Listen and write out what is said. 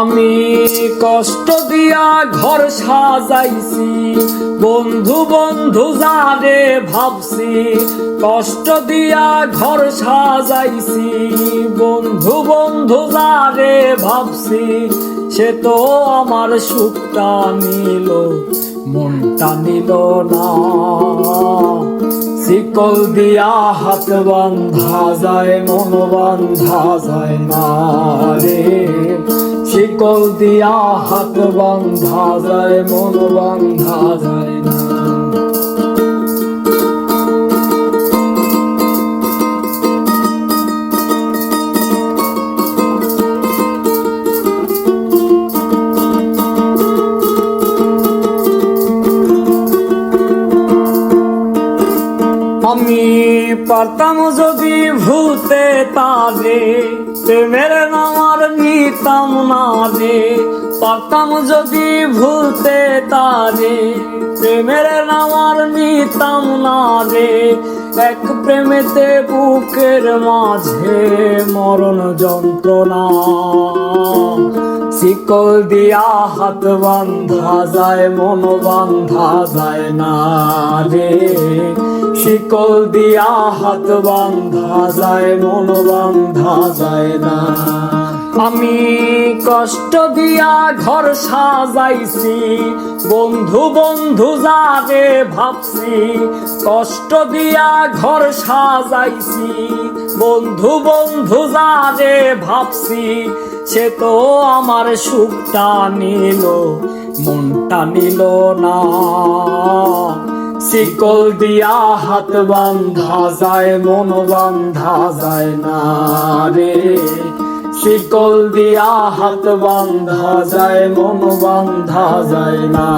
আমি কষ্ট দিয়া ঘর সাজাইছি। বন্ধু বন্ধু যারে ভাবছি, কষ্ট দিয়া ঘর সাজাইছি। বন্ধু বন্ধু যারে ভাবছি, সে তো আমার সুখটা নিল, মনটা নিল না। শিকল দিয়া হাত বান্ধা যায়, মন বান্ধা যায় না রে। শিকল দিয়া হাত বান্ধা যায়, মন বান্ধা যায় না। আমি পারতাম যদি ভুলতে তারে প্রেমের নামার নিতাম না রে, পারতাম যদি ভুলতে তারে। প্রেমের নামার নিতাম না রে, এক প্রেমেতে বুকের মাঝে মরণ যন্ত্রণা। শিকল দিয়া হাত বান্ধা যায়, মন বান্ধা যায় না রে। শিকল দিয়া হাত বান্ধা যায়, মন বান্ধা যায় না। আমি কষ্ট দিয়া ঘর সাজাইছি। বন্ধু বন্ধু যারে ভাবছি, কষ্ট দিয়া ঘর সাজাইছি। বন্ধু বন্ধু যারে ভাবছি, সে তো আমার সুখটা নিল, মনটা নিল না। শিকল দিয়া হাত বান্ধা যায়, মন বান্ধা যায় না রে। শিকল দিয়া হাত বান্ধা যায় মন বান্ধা যায় না।